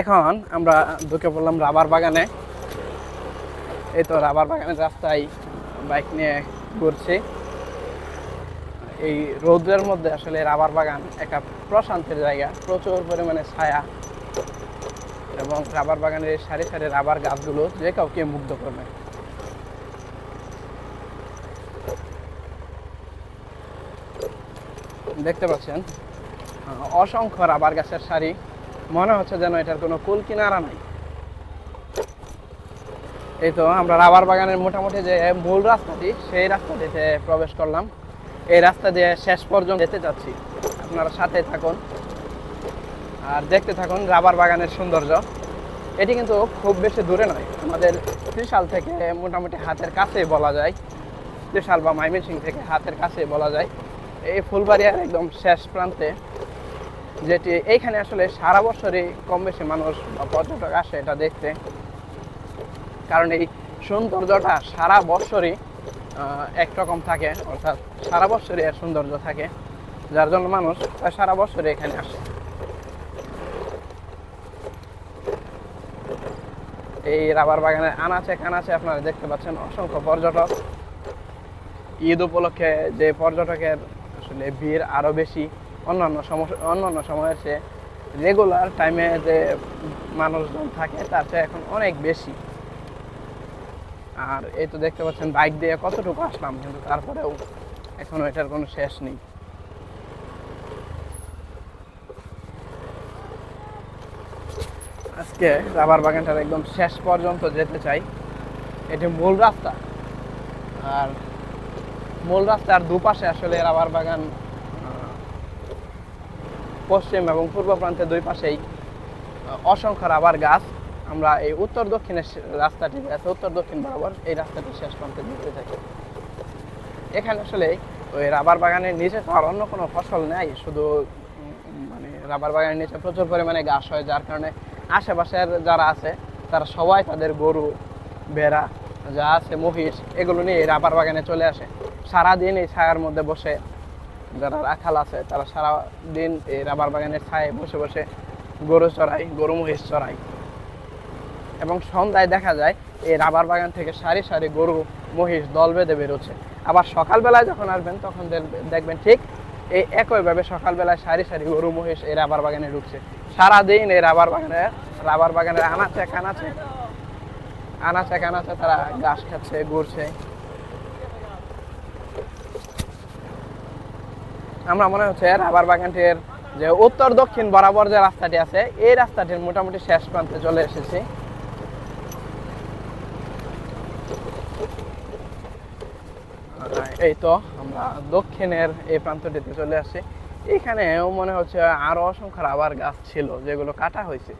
এখন আমরা ঢুকে পড়লাম রাবার বাগানে। এই তো রাবার বাগানের রাস্তায় বাইক নিয়ে ঘুরছি। এই রৌদ্রের মধ্যে আসলে রাবার বাগান একটা প্রশান্তের জায়গা, প্রচুর পরিমাণে ছায়া এবং রাবার বাগানের সারি সারি রাবার গাছগুলো যে কাউকে মুগ্ধ করবে। দেখতে পাচ্ছেন অসংখ্য রাবার গাছের সারি। মনে হচ্ছে যেন এটার কোনো কুল কিনারা নাই। এই তো আমরা রাবার বাগানের মোটামুটি যে মূল রাস্তাটি, সেই রাস্তা রাস্তাটিতে প্রবেশ করলাম। এই রাস্তা দিয়ে শেষ পর্যন্ত যেতে চাচ্ছি। আপনারা সাথে থাকুন আর দেখতে থাকুন রাবার বাগানের সৌন্দর্য। এটি কিন্তু খুব বেশি দূরে নয়, আমাদের ত্রিশাল থেকে মোটামুটি হাতের কাছেই বলা যায়। ত্রিশাল বা ময়মনসিং থেকে হাতের কাছেই বলা যায়। এই ফুলবাড়িয়ার একদম শেষ প্রান্তে যেটি এইখানে আসলে সারা বছরই কম বেশি মানুষ পর্যটক আসে এটা দেখতে। কারণ এই সৌন্দর্যটা সারা বছরই একরকম থাকে, অর্থাৎ সারা বছরই এর সৌন্দর্য থাকে, যার জন্য মানুষ সারা বছরই এখানে আসে। এই রাবার বাগানের আনাচে কানাচে আপনারা দেখতে পাচ্ছেন অসংখ্য পর্যটক। ঈদ উপলক্ষে যে পর্যটকের আসলে ভিড় আরও বেশি অন্যান্য সমস্যা অন্যান্য সময়ের চেয়ে রেগুলার টাইমে যে মানুষজন থাকে, তার চেয়ে এখন অনেক বেশি। আর এই তো দেখতে পাচ্ছেন বাইক দিয়ে কতটুকু আসলাম, কিন্তু তারপরেও এখনও এটার কোনো শেষ নেই। আজকে রাবার বাগানটার একদম শেষ পর্যন্ত যেতে চাই। এটি মূল রাস্তা। আর মূল রাস্তার দুপাশে আসলে রাবার বাগান পশ্চিম এবং পূর্ব প্রান্তে দুই পাশেই অসংখ্য রাবার গাছ। আমরা এই উত্তর দক্ষিণের রাস্তাটি আছে উত্তর দক্ষিণ বরাবর এই রাস্তাটি শেষ প্রান্তে যেতে থাকি। এখানে আসলে ওই রাবার বাগানের নিচে তো আর অন্য কোনো ফসল নেই, শুধু মানে রাবার বাগানের নিচে প্রচুর পরিমাণে ঘাস হয়, যার কারণে আশেপাশের যারা আছে, তারা সবাই তাদের গরু, ভেড়া, যা আছে, মহিষ, এগুলো নিয়ে রাবার বাগানে চলে আসে। সারাদিন এই ছায়ার মধ্যে বসে যারা রাখাল আছে, তারা সারা দিন এই রাবার বাগানের ছায়ে বসে বসে গরু চড়ায়, গরু মহিষ চড়ায়। এবং সন্ধ্যায় দেখা যায়, এই রাবার বাগান থেকে সারি সারি গরু, মহিষ, দল বেঁধে বেরোচ্ছে। আবার সকালবেলায় যখন আসবেন, তখন দেখবে- দেখবেন ঠিক এই একইভাবে সকালবেলায় সারি সারি গরু, মহিষ এই রাবার বাগানে ঢুকছে। সারাদিন এই রাবার বাগানে, রাবার বাগানের আনাচে কানাচে আনাচে কানাচে তারা ঘাস খাচ্ছে, ঘুরছে। আমরা মনে হচ্ছে রাবার বাগানটির যে উত্তর দক্ষিণ বরাবর যে রাস্তাটি আছে, এই রাস্তাটির মোটামুটি শেষ প্রান্তে চলে এসেছি। এই তো, আমরা দক্ষিণের এই প্রান্তটিতে চলে আসি। এখানেও মনে হচ্ছে আরও অসংখ্য রাবার গাছ ছিল, যেগুলো কাটা হয়েছে।